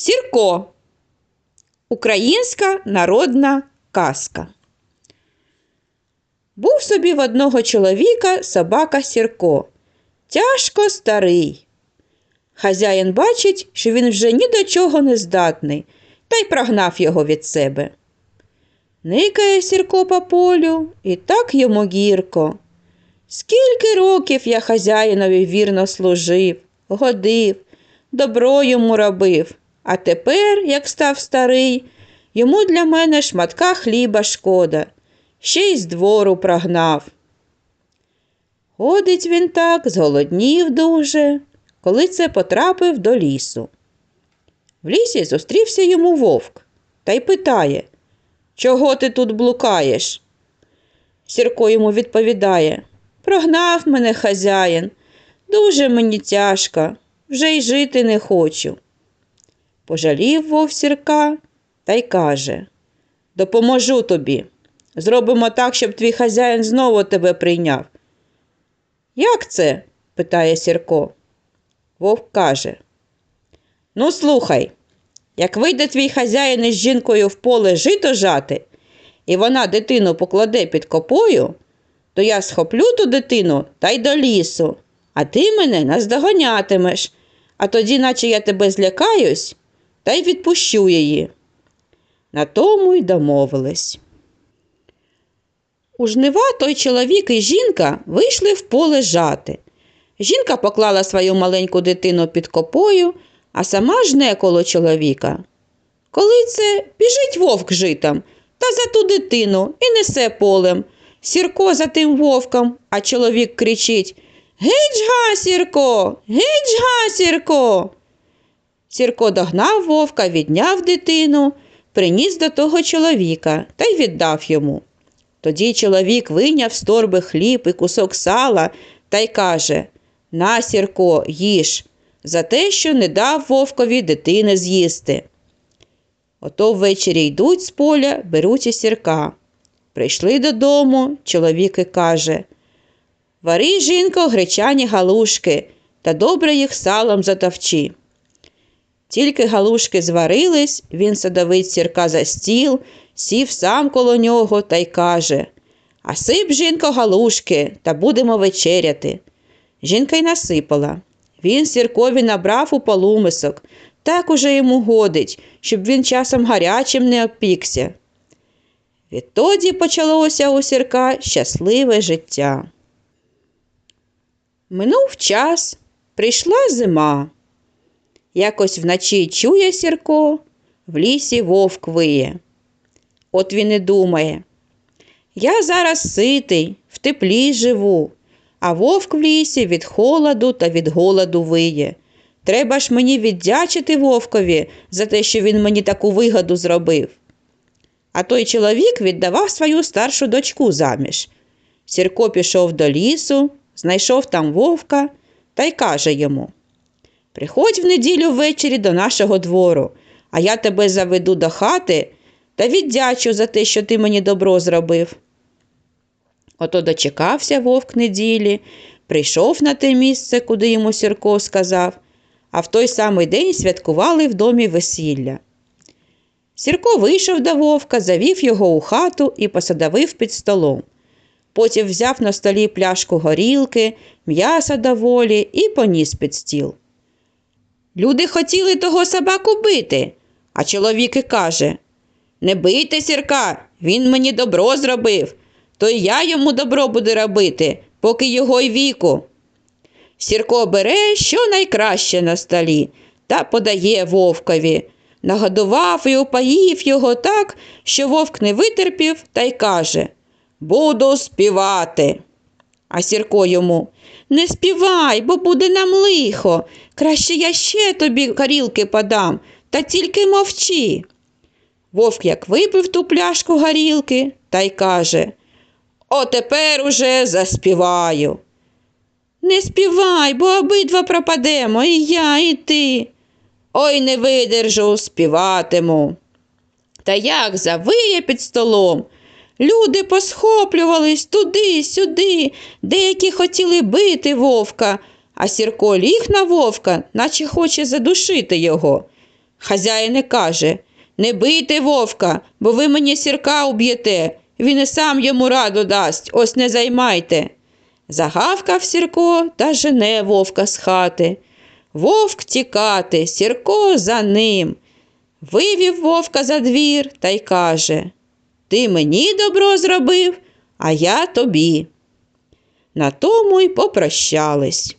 Сірко. Українська народна казка. Був собі в одного чоловіка собака Сірко. Тяжко старий. Хазяїн бачить, що він вже ні до чого не здатний, та й прогнав його від себе. Никає Сірко по полю, і так йому гірко. Скільки років я хазяїнові вірно служив, годив, добро йому робив, а тепер, як став старий, йому для мене шматка хліба шкода, ще й з двору прогнав. Ходить він так, зголоднів дуже, коли це потрапив до лісу. В лісі зустрівся йому вовк та й питає, чого ти тут блукаєш? Сірко йому відповідає, прогнав мене хазяїн, дуже мені тяжко, вже й жити не хочу. Пожалів вовк сірка та й каже Допоможу тобі. Зробимо так, щоб твій хазяїн знову тебе прийняв. Як це? питає Сірко. Вовк каже. Ну, слухай, як вийде твій хазяїн із жінкою в поле жито жати, і вона дитину покладе під копою, то я схоплю ту дитину та й до лісу, а ти мене наздоганятимеш, а тоді, наче я тебе злякаюсь, та й відпущу її. На тому й домовились. У жнива той чоловік і жінка вийшли в поле жати. Жінка поклала свою маленьку дитину під копою, а сама жне коло чоловіка. Коли це біжить вовк житом та за ту дитину і несе полем. Сірко за тим вовком, а чоловік кричить Геть га, Сірко, геть га, Сірко. Сірко догнав вовка, відняв дитину, приніс до того чоловіка та й віддав йому. Тоді чоловік вийняв з торби хліб і кусок сала та й каже На, Сірко, їж, за те, що не дав вовкові дитини з'їсти. Ото ввечері йдуть з поля, беруть і сірка. Прийшли додому, чоловік і каже Вари, жінко, гречані галушки та добре їх салом затовчи. Тільки галушки зварились, він садовить сірка за стіл, сів сам коло нього та й каже А сип, жінко, галушки, та будемо вечеряти. Жінка й насипала. Він сіркові набрав у полумисок, так уже йому годить, щоб він часом гарячим не опікся. Відтоді почалося у сірка щасливе життя. Минув час, прийшла зима. Якось вночі чує сірко, в лісі вовк виє. От він і думає. Я зараз ситий, в теплі живу, а вовк в лісі від холоду та від голоду виє. Треба ж мені віддячити вовкові за те, що він мені таку вигоду зробив. А той чоловік віддавав свою старшу дочку заміж. Сірко пішов до лісу, знайшов там вовка та й каже йому Приходь в неділю ввечері до нашого двору, а я тебе заведу до хати та віддячу за те, що ти мені добро зробив. Ото дочекався вовк неділі, прийшов на те місце, куди йому Сірко сказав, а в той самий день святкували в домі весілля. Сірко вийшов до вовка, завів його у хату і посадовив під столом. Потім взяв на столі пляшку горілки, м'яса доволі і поніс під стіл. Люди хотіли того собаку бити, а чоловік і каже Не бийте сірка, він мені добро зробив, то й я йому добро буду робити, поки його й віку. Сірко бере що найкраще на столі та подає вовкові. Нагодував і упоїв його так, що вовк не витерпів та й каже Буду співати. А Сірко йому Не співай, бо буде нам лихо. Краще я ще тобі горілки подам, та тільки мовчи. Вовк як випив ту пляшку горілки та й каже О, тепер уже заспіваю. Не співай, бо обидва пропадемо, і я, і ти. Ой не видержу, співатиму. Та як завиє під столом. Люди посхоплювались туди, сюди, деякі хотіли бити вовка, а Сірко ліг на вовка, наче хоче задушити його. Хазяїн і каже Не бийте вовка, бо ви мені сірка уб'єте. Він і сам йому раду дасть, ось не займайте. Загавкав Сірко та жене вовка з хати. Вовк тікати, Сірко за ним. Вивів вовка за двір та й каже Ти мені добро зробив, а я тобі. На тому й попрощались.